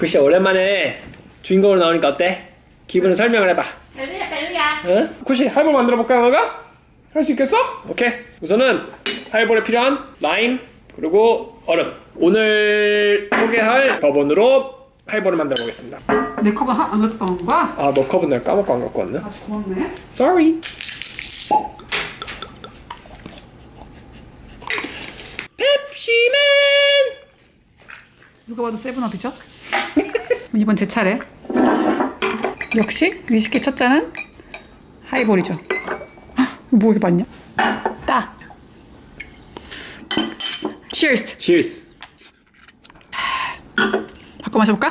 글씨 오랜만에 주인공으로 나오니까 어때? 기분을 설명을 해봐. 벨리야 벨리야 응? 쿠시 하이볼 만들어 볼까요, 너가? 할 수 있겠어? 오케이. 우선은 하이볼에 필요한 라임 그리고 얼음. 오늘 소개할 버번으로 하이볼을 만들어 보겠습니다. 내 컵은 한- 안 갖다 놓은 거야? 아, 너 컵은 내가 까먹고 안 갖고 왔네. 아 고맙네 Sorry. 펩시맨. 누가 봐도 세븐업이죠? 이번 제 차례 역시 위스키 첫 잔은 하이볼이죠 헉, 이거 뭐 이렇게 많냐? 따 Cheers Cheers. 바꿔 마셔볼까?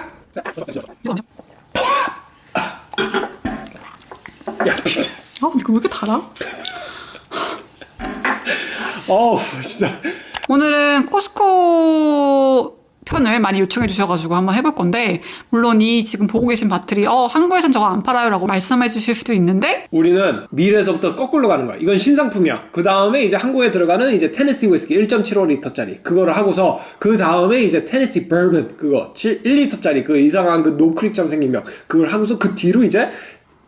야, 어? 이거 왜 이렇게 달아? 어우, 진짜. 오늘은 코스코 편을 많이 요청해 주셔가지고 한번 해볼 건데 물론 이 지금 보고 계신 바틀이 어 한국에선 저거 안 팔아요라고 말씀해 주실 수도 있는데 우리는 미래에서부터 거꾸로 가는 거야. 이건 신상품이야. 그 다음에 이제 한국에 들어가는 이제 테네시 위스키 1.75리터짜리 그거를 하고서 그 다음에 이제 테네시 버번 그거 1리터짜리 그 이상한 그 노크릭처럼 생긴 명 그걸 하고서 그 뒤로 이제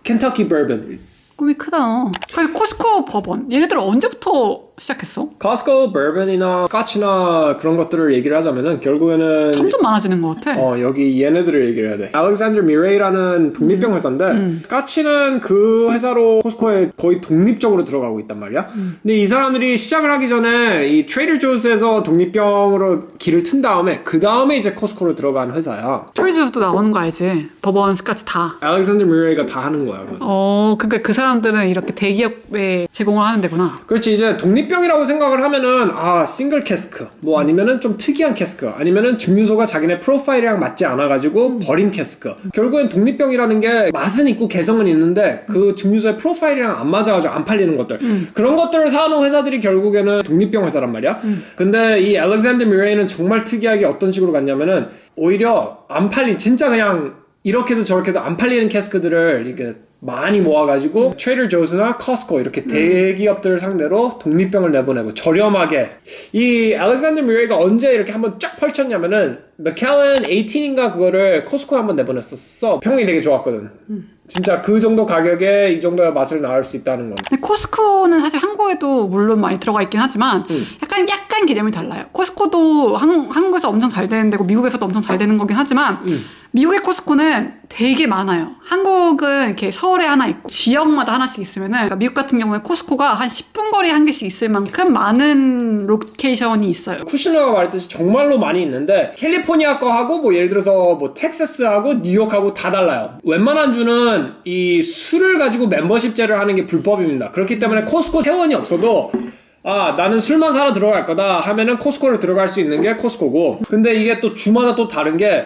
켄터키 버번 꿈이 크다 너. 그래서 코스코 버번 얘네들 언제부터 시작했어? 커스코 버번이나 스카치나 그런 것들을 얘기를 하자면은 결국에는 점점 많아지는 것 같아. 어 여기 얘네들을 얘기를 해야 돼. 알렉산더 미레이라는 독립병 회사인데 스카치는 그 회사로 코스코에 거의 독립적으로 들어가고 있단 말이야. 근데 이 사람들이 시작을 하기 전에 이 트레이더 조스에서 독립병으로 길을 튼 다음에 그 다음에 이제 코스코로 들어간 회사야. 초이즈도 나오는 거 알지? 버번, 스카치 다. 알렉산더 미레이가 다 하는 거야. 그건. 어, 그러니까 그 사람들은 이렇게 대기업에 제공을 하는 데구나. 그렇지 이제 독립 병이라고 생각을 하면은 아 싱글 캐스크 뭐 아니면은 좀 특이한 캐스크 아니면은 증류소가 자기네 프로파일이랑 맞지 않아가지고 버린 캐스크 결국엔 독립병이라는 게 맛은 있고 개성은 있는데 그 증류소의 프로파일이랑 안 맞아가지고 안 팔리는 것들. 그런 것들을 사는 회사들이 결국에는 독립병 회사란 말이야. 근데 이 알렉산더 미레이는 정말 특이하게 어떤 식으로 갔냐면은 오히려 안 팔린 진짜 그냥 이렇게도 저렇게도 안 팔리는 캐스크들을 이렇게 많이 모아가지고 트레이더 조스나 커스코 이렇게 대기업들을 상대로 독립병을 내보내고 저렴하게 이 알렉산더 미레이가 언제 이렇게 한번 쫙 펼쳤냐면은 맥켈렌 18인가 그거를 코스코에 한번 내보냈었어. 평이 되게 좋았거든. 진짜 그 정도 가격에 이 정도의 맛을 나올 수 있다는 건. 근데 코스코는 사실 한국에도 물론 많이 들어가 있긴 하지만 약간 약 간 개념이 달라요. 코스코도 한, 한국에서 엄청 잘 되는 데고 미국에서도 엄청 잘 되는 거긴 하지만 미국의 코스코는 되게 많아요. 한국은 이렇게 서울에 하나 있고 지역마다 하나씩 있으면은 그러니까 미국 같은 경우에 코스코가 한 10분 거리에 한 개씩 있을 만큼 많은 로케이션이 있어요. 쿠시너가 말했듯이 정말로 많이 있는데 캘리포니아 거하고 뭐 예를 들어서 뭐 텍사스하고 뉴욕하고 다 달라요. 웬만한 주는 이 술을 가지고 멤버십제를 하는 게 불법입니다. 그렇기 때문에 코스코 회원이 없어도 아 나는 술만 사러 들어갈 거다 하면은 코스코를 들어갈 수 있는 게 코스코고 근데 이게 또 주마다 또 다른 게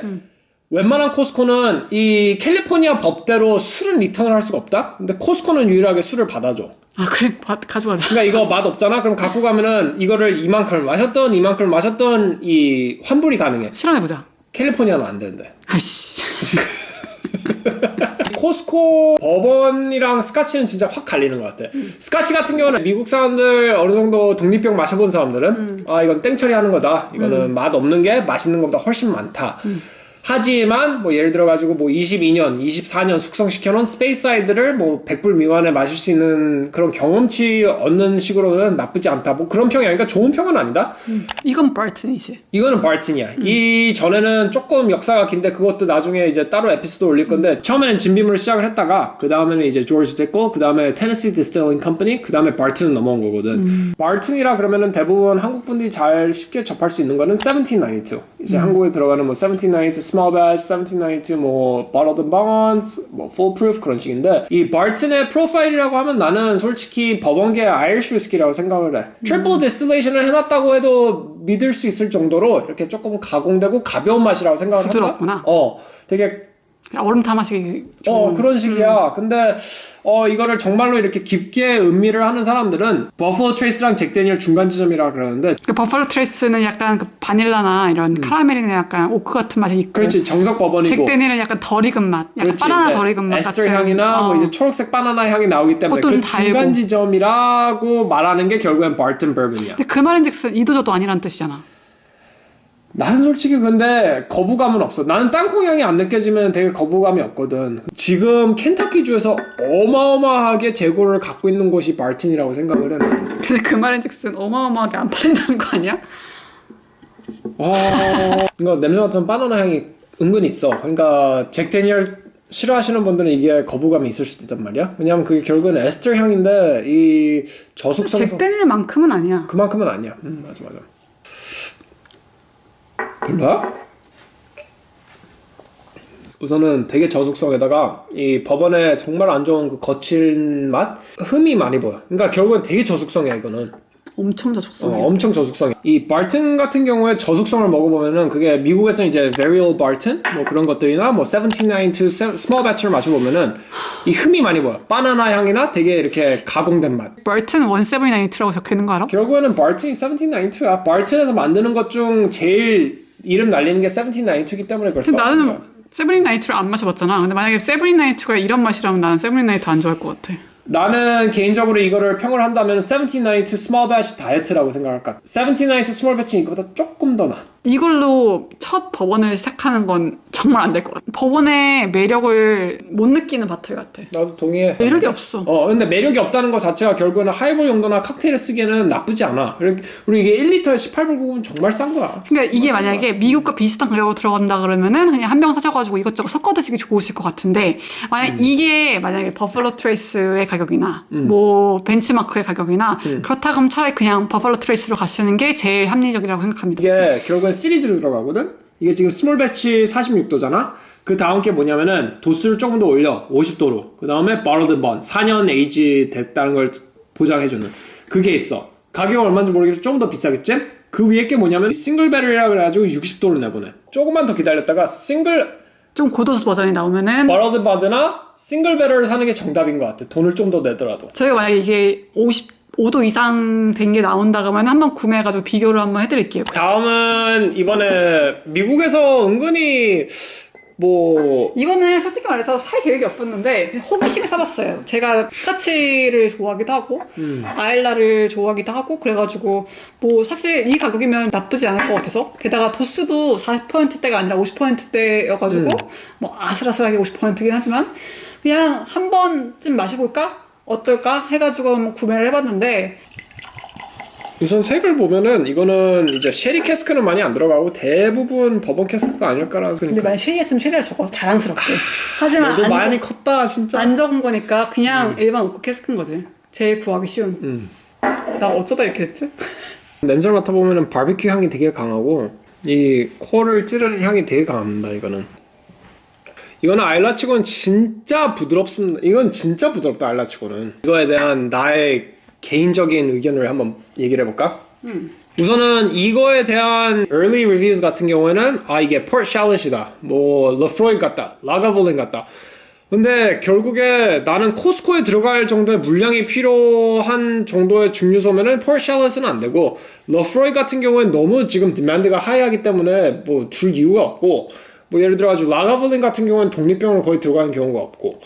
웬만한 코스코는 이 캘리포니아 법대로 술은 리턴을 할 수가 없다. 근데 코스코는 유일하게 술을 받아줘. 아 그래 바- 가져가자. 그러니까 이거 맛 없잖아. 그럼 갖고 가면은 이거를 이만큼 마셨던 이만큼 마셨던 이 환불이 가능해. 실험해보자. 캘리포니아는 안 되는데. 아씨. 코스코 버번이랑 스카치는 진짜 확 갈리는 것 같아. 스카치 같은 경우는 미국 사람들 어느 정도 독립병 마셔본 사람들은 아 이건 땡처리 하는 거다. 이거는 맛 없는 게 맛있는 것보다 훨씬 많다. 하지만 뭐 예를 들어 가지고 뭐 22년, 24년 숙성시켜 놓은 스페이사이드를 뭐 100불 미만에 마실 수 있는 그런 경험치 얻는 식으로는 나쁘지 않다. 뭐 그런 평이 아니까 좋은 평은 아니다. 이건 바튼이지. 이거는 바르틴이야. 이 전에는 조금 역사가 긴데 그것도 나중에 이제 따로 에피소드 올릴 건데 처음에는 진빔으로 시작을 했다가 그 다음에는 이제 조지 됐고 그 다음에 테네시 디스틸링 컴퍼니 그 다음에 바르틴은 넘어온 거거든. 바르틴이라 그러면은 대부분 한국 분들이 잘 쉽게 접할 수 있는 거는 1792. 이제 한국에 들어가는 뭐 1792 small batch, 1792 뭐 bottled and bonds, 뭐 full proof 그런 식인데 이 바르틴의 프로파일이라고 하면 나는 솔직히 법원계 아이리쉬 위스키라고 생각을 해. 트리플 디스틸레이션을 해놨다고 해도 믿을 수 있을 정도로 이렇게 조금 가공되고 가벼운 맛이라고 생각을 한다. 부드럽구나. 어, 되게 얼음 다 마시기. 어 그런 식이야. 근데 어 이거를 정말로 이렇게 깊게 음미를 하는 사람들은 버퍼 트레이스랑 잭 데니엘 중간 지점이라 그러는데 그 버팔로 트레이스는 약간 그 바닐라나 이런 카라멜이나 약간 오크 같은 맛이 있고 음. 그렇지 정석 버번이고. 잭 데니엘은 약간 덜 익은 맛, 약간 그렇지, 바나나 덜 익은 맛 에스터 같은 향이나 어. 뭐 이제 초록색 바나나 향이 나오기 때문에 그 달고. 중간 지점이라고 말하는 게 결국엔 바튼 버번이야. 근데 그 말인즉슨 이도저도 아니란 뜻이잖아. 나는 솔직히 근데 거부감은 없어. 나는 땅콩 향이 안 느껴지면 되게 거부감이 없거든. 지금 켄터키주에서 어마어마하게 재고를 갖고 있는 곳이 바르틴이라고 생각을 해. 근데 그 말인즉슨 어마어마하게 안 팔린다는 거 아니야? 어... 이거 냄새 맡으면 바나나 향이 은근히 있어. 그러니까 잭 데니얼 싫어하시는 분들은 이게 거부감이 있을 수도 있단 말이야. 왜냐면 그게 결국은 에스터 향인데 이 저숙성에서 잭데니엘만큼은 아니야. 그만큼은 아니야. 음, 맞아 맞아. 별로야? 우선은 되게 저숙성에다가 이 법원에 정말 안 좋은 그 거친 맛, 흠이 많이 보여. 그러니까 결국은 되게 저숙성이야 이거는. 엄청 어, 저축성이야. 엄청 저숙성이. 이 바튼 같은 경우에 저숙성을 먹어보면은 그게 미국에서는 이제 varial barton 뭐 그런 것들이나 뭐 1792 small batch를 마셔보면은 이 흠이 많이 보여. 바나나 향이나 되게 이렇게 가공된 맛. 벌튼 1792라고 적혀 있는 거 알아? 결국에는 바튼이 1792야. 바튼에서 만드는 것 중 제일 이름 날리는 게 1792이기 때문에 그걸 근데 써. 나는 세븐인나이트를 안 마셔봤잖아. 근데 만약에 세븐인나이트가 이런 맛이라면 나는 세븐인나이트 안 좋아할 것 같아. 나는 개인적으로 이거를 평을 한다면 1792 small batch 다이어트라고 생각할까. 1792 small batch는 이거보다 조금 더 나. 이걸로 첫 법원을 시작하는 건 정말 안 될 것 같아. 법원의 매력을 못 느끼는 바틀 같아. 나도 동의해. 매력이 없어. 어, 근데 매력이 없다는 것 자체가 결국에는 하이볼 용도나 칵테일에 쓰기에는 나쁘지 않아. 그리고 이게 1리터에 18불 9은 정말 싼 거야. 그러니까 이게 만약에 미국과 비슷한 가격으로 들어간다 그러면은 그냥 한 병 사셔가지고 이것저것 섞어 드시기 좋으실 것 같은데 만약 이게 만약에 버팔로 트레이스의 가격이나 뭐 벤치마크의 가격이나 그렇다 그러면 차라리 그냥 버팔로 트레이스로 가시는 게 제일 합리적이라고 생각합니다. 이게 결국엔 시리즈로 들어가거든? 이게 지금 스몰 배치 46도잖아? 그 다음 게 뭐냐면은 도수를 조금 더 올려. 50도로. 그 다음에 바로드 번. 4년 에이지 됐다는 걸 보장해주는. 그게 있어. 가격은 얼마인지 모르겠지만 조금 더 비싸겠지? 그 위에 게 뭐냐면 싱글 배럴이라 그래가지고 60도로 내보내. 조금만 더 기다렸다가 싱글 좀 고도수 버전이 나오면은 바로드 바드나 싱글 배럴을 사는 게 정답인 것 같아. 돈을 좀 더 내더라도. 저희가 만약에 이게 55도 이상 된 게 나온다 그러면 한번 구매해가지고 비교를 한번 해드릴게요. 다음은 이번에 미국에서 은근히 뭐 이거는 솔직히 말해서 살 계획이 없었는데 호기심에 사봤어요. 제가 스타치를 좋아하기도 하고 아일라를 좋아하기도 하고 그래가지고 뭐 사실 이 가격이면 나쁘지 않을 것 같아서 게다가 도수도 40%대가 아니라 50%대여가지고 뭐 아슬아슬하게 50%긴 하지만 그냥 한 번쯤 마셔볼까? 어떨까? 해가지고 한번 구매를 해봤는데. 우선 색을 보면은 이거는 이제 쉐리 캐스크는 많이 안 들어가고 대부분 버번 캐스크가 아닐까라는 근데 만약 쉐리 했으면 쉐리를 적어서 자랑스럽게 하지만 너도 안, 많이 컸다 진짜. 안 적은 거니까 그냥 일반 오크 캐스크인 거지. 제일 구하기 쉬운. 음. 나 어쩌다 이렇게 됐지? 냄새를 맡아보면은 바비큐 향이 되게 강하고 이 코를 찌르는 향이 되게 강합니다 이거는 이거는 아일라 치고는 진짜 부드럽습니다 이건 진짜 부드럽다 아일라 치고는. 이거에 대한 나의 개인적인 의견을 한번 얘기를 해볼까? 우선은 이거에 대한 early reviews 같은 경우에는 아 이게 Port Charlotte이다. 뭐 러프로이 같다. 라가볼린 같다. 근데 결국에 나는 코스코에 들어갈 정도의 물량이 필요한 정도의 증류소면은 폴 샬럿은 안 되고 러프로이 같은 경우엔 너무 지금 디만드가 하이하기 때문에 뭐 줄 이유가 없고 뭐 예를 들어 가지고 라가블린 같은 경우는 독립병을 거의 들어가는 경우가 없고.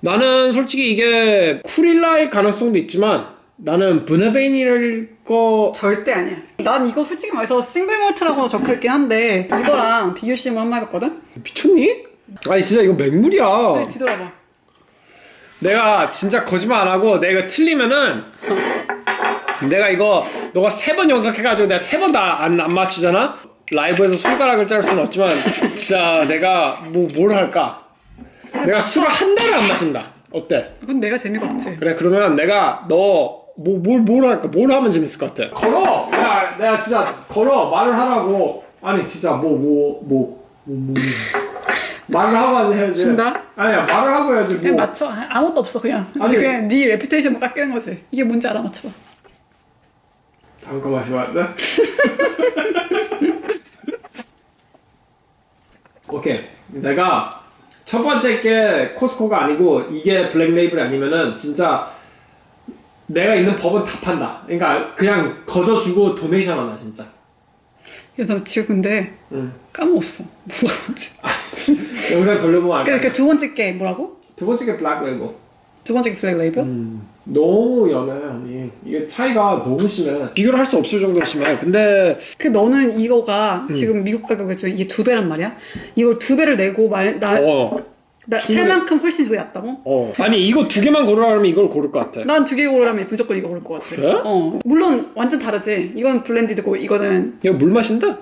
나는 솔직히 이게 쿠릴라일 가능성도 있지만 나는 브네베인일 거 절대 아니야. 난 이거 솔직히 말해서 싱글몰트라고 적혀 있긴 한데 이거랑 비교 시험을 한 번 해봤거든? 미쳤니? 아니 진짜 이거 맹물이야. 네, 뒤돌아봐. 내가 진짜 거짓말 안 하고 내가 틀리면은 내가 이거 너가 세 번 연속해가지고 내가 세 번 다안안 맞추잖아 라이브에서 손가락을 자를 수는 없지만 진짜 내가 뭐 뭘 할까? 내가 술을 한 달을 안 마신다. 어때? 그건 내가 재미가 없지. 그래 그러면 내가 너 뭐 뭘 뭘 할까? 뭘 하면 재밌을 것 같아? 걸어! 내가 내가 진짜 걸어. 말을 하라고. 아니 진짜 뭐뭐 뭐 뭐, 뭐, 말을 하고 해야지. 준다? 아니야 말을 하고 해야지 그냥 뭐 맞춰. 아무것도 없어 그냥. 아니. 그냥 네 레피테이션만 깎이는 거지. 이게 뭔지 알아 맞춰봐 잠깐만 쉬어야 오케이. 내가 첫 번째 게 코스코가 아니고 이게 블랙 레이블이 아니면은 진짜 내가 있는 법은 다 판다. 그러니까 그냥 거저 주고 도네이션 하나 진짜. 그래서 지금 근데 응. 까먹었어. 뭐가 뭔지. 영상 돌려보면 알까 그러니까 두 번째 게 뭐라고? 두 번째 게 블랙 레이블 두 번째 게 블랙 레이블? 음, 너무 연해 아니 이게 차이가 너무 심해 비교를 할 수 없을 정도로 심해 근데 그 너는 이거가 음. 지금 미국 가격에서 이게 두 배란 말이야? 이걸 두 배를 내고 말, 나, 어, 배. 살만큼 훨씬 그게 낫다고? 어. 아니 이거 두 개만 고르라면 이걸 고를 것 같아 난 두 개 고르라면 무조건 이거 고를 것 같아. 그래? 어. 물론 완전 다르지. 이건 블렌디드고 이거는 이거 물 마신다?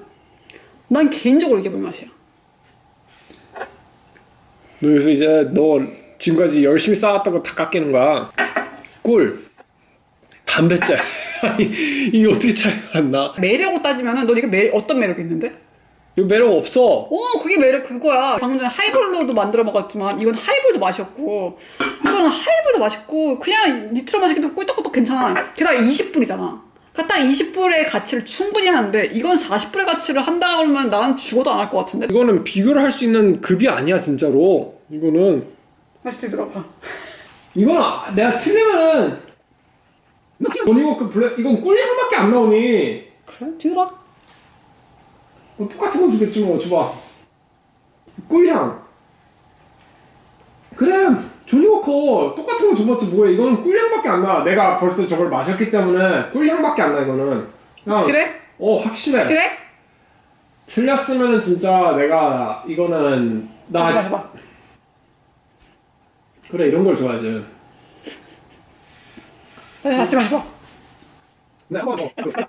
난 개인적으로 이게 물 맛이야. 너 여기서 이제 너 지금까지 열심히 쌓았던 거 다 깎이는 거야 꿀 아니 이게 어떻게 차이가 안 나? 매력으로 따지면은 너 이거 매, 어떤 매력이 있는데? 이거 매력 없어 어, 그게 매력 그거야. 방금 전에 하이볼로도 만들어 먹었지만 이건 하이볼도 맛이었고 이거는 하이볼도 맛있고 그냥 니트로 마시기도 꿀떡꿀떡 괜찮아. 게다가 20불이잖아. 그러니까 딱 20불의 가치를 충분히 하는데 이건 40불의 가치를 한다 그러면 나는 죽어도 안 할 것 같은데? 이거는 비교를 할 수 있는 급이 아니야 진짜로 이거는 다시 들어봐. 이건 아- 내가 틀리면은 버니워크 블랙 이건 꿀향밖에 안 나오니 그래? 들어. 뭐 똑같은 거 주겠지 뭐 줘봐 꿀향 그래 조니워커 똑같은 거 줘봤지 뭐야 이거는 꿀향밖에 안 나 내가 벌써 저걸 마셨기 때문에 꿀향밖에 안 나 이거는 그냥 그래? 어 확실해 그래? 틀렸으면은 진짜 내가 이거는 나 다시 마셔봐. 그래 이런 걸 좋아하지 네, 다시 마셔봐. 네, 한번 더.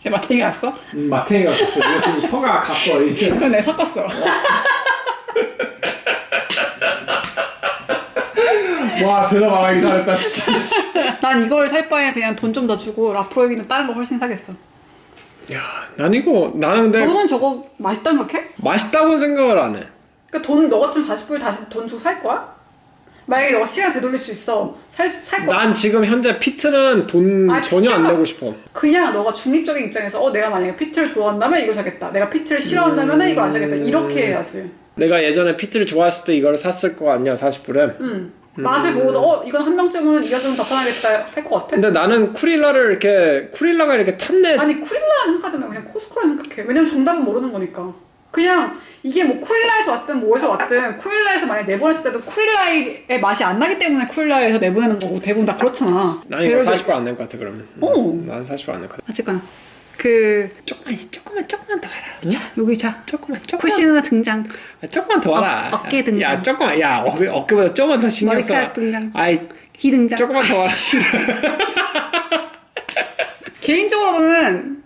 제 마탱이 갔어? 음, 마탱이가 갔어 이거 혀가 갔어 이제 그건 내가 섞었어. 와 들어가기 잘했다 진짜 난 이걸 살 바에 그냥 돈 좀 더 주고 라프로이기는 다른 거 훨씬 사겠어. 야, 난 이거 나는 근데 너는 저거 맛있다는 생각해? 맛있다고는 생각을 안 해. 그러니까 돈, 너 같으면 40불 다시 돈 주고 살 거야? 만약에 너가 시간 되돌릴 수 있어. 살, 살 거야? 난 지금 현재 피트는 돈 아, 전혀 안 피트가- 내고 싶어. 그냥 너가 중립적인 입장에서 어 내가 만약에 피트를 좋아한다면 이거 사겠다. 내가 피트를 싫어한다면 은 이거 안 사겠다. 이렇게 해야지. 내가 예전에 피트를 좋아했을 때 이걸 샀을 거 아니야 40불에. 응. 맛을 보고도 어 이건 한 명쯤은 이거 좀더 사야겠다 할 것 같아? 근데 나는 쿠릴라를 이렇게 쿠릴라가 이렇게 탔네. 아니 쿠릴라라는 생각하자면 그냥 코스코라 생각해. 왜냐면 정답은 모르는 거니까. 그냥 이게 뭐 쿠릴라에서 왔든 뭐에서 왔든 쿠릴라에서 만약 내보냈을 때도 쿠릴라의 맛이 안 나기 때문에 쿠릴라에서 내보내는 거고 대부분 다 그렇잖아. 난 이거 예를 들어- 40불 안낼것 같아 그러면. 오. 난 40불 안낼것 같아. 어쨌거나 그 조금만 조금만 조금만 더 와라. 자, 여기 자 조금만 조금만. 쿠시 누나 등장. 조금만 더 와라. 어, 어깨 등장. 야 조금만 야 어깨 어깨보다 조금만 더 신경 써. 머리카락 등장. 아이 귀 등장. 조금만 더 와라. 개인적으로는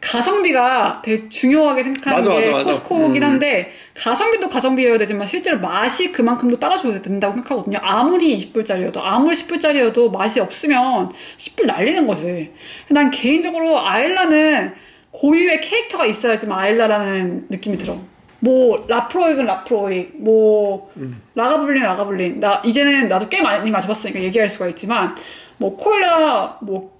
가성비가 되게 중요하게 생각하는 맞아, 게 맞아, 맞아. 코스코긴 음. 한데 가성비도 가성비여야 되지만 실제로 맛이 그만큼도 따라줘야 된다고 생각하거든요. 아무리 20불짜리여도 아무리 10불짜리여도 맛이 없으면 10불 날리는 거지. 난 개인적으로 아일라는 고유의 캐릭터가 있어야지만 아일라라는 느낌이 들어. 뭐 라프로익은 라프로익, 뭐 라가블린 라가블린. 나 이제는 나도 꽤 많이 마셔봤으니까 얘기할 수가 있지만 뭐 코일라 뭐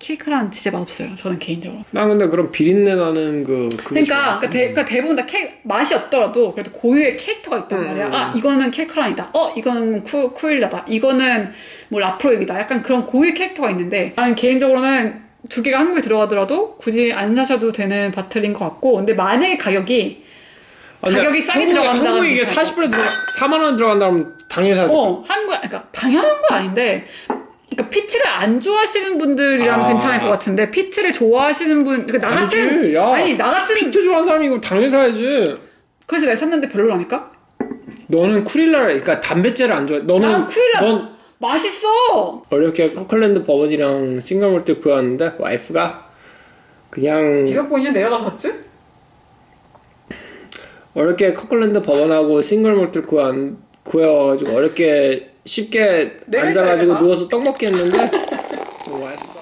케이크란 진짜 맛없어요. 저는 개인적으로. 난 근데 그런 비린내 나는 그 그러니까. 그러니까, 대, 그러니까 대부분 다 케, 맛이 없더라도 그래도 고유의 캐릭터가 있단 음. 말이야. 아 이거는 케이크란이다. 어 이거는 쿠, 쿠일라다. 이거는 뭐 라프로익이다. 약간 그런 고유의 캐릭터가 있는데 나는 개인적으로는 두 개가 한국에 들어가더라도 굳이 안 사셔도 되는 바틀인 것 같고 근데 만약에 가격이 아, 가격이 싸게 들어간다는 한국에 이게 생각. 40불에 들어 4만 원 들어간다 그러면 당연히 사야 돼. 어 한국 그러니까 당연한 건 아닌데 그러니까 피트를 안 좋아하시는 분들이라면 아. 괜찮을 것 같은데 피트를 좋아하시는 분 그러니까 나 같은 아니지, 야. 아니 나 같은 피트 좋아하는 사람이 이거 당연히 사야지. 그래서 내가 샀는데 별로라니까 너는 쿠릴라를 그러니까 담배째를 안 좋아해. 너는 난 쿠릴라- 넌 맛있어 어렵게 커클랜드 버번이랑 싱글몰트 구웠는데 와이프가 그냥 네가 보이냐 내가 샀지? 어렵게 커클랜드 버번하고 싱글 몰트 구한 구해가지고 어렵게 쉽게 앉아가지고 누워서 떡 먹기 했는데? 와이프가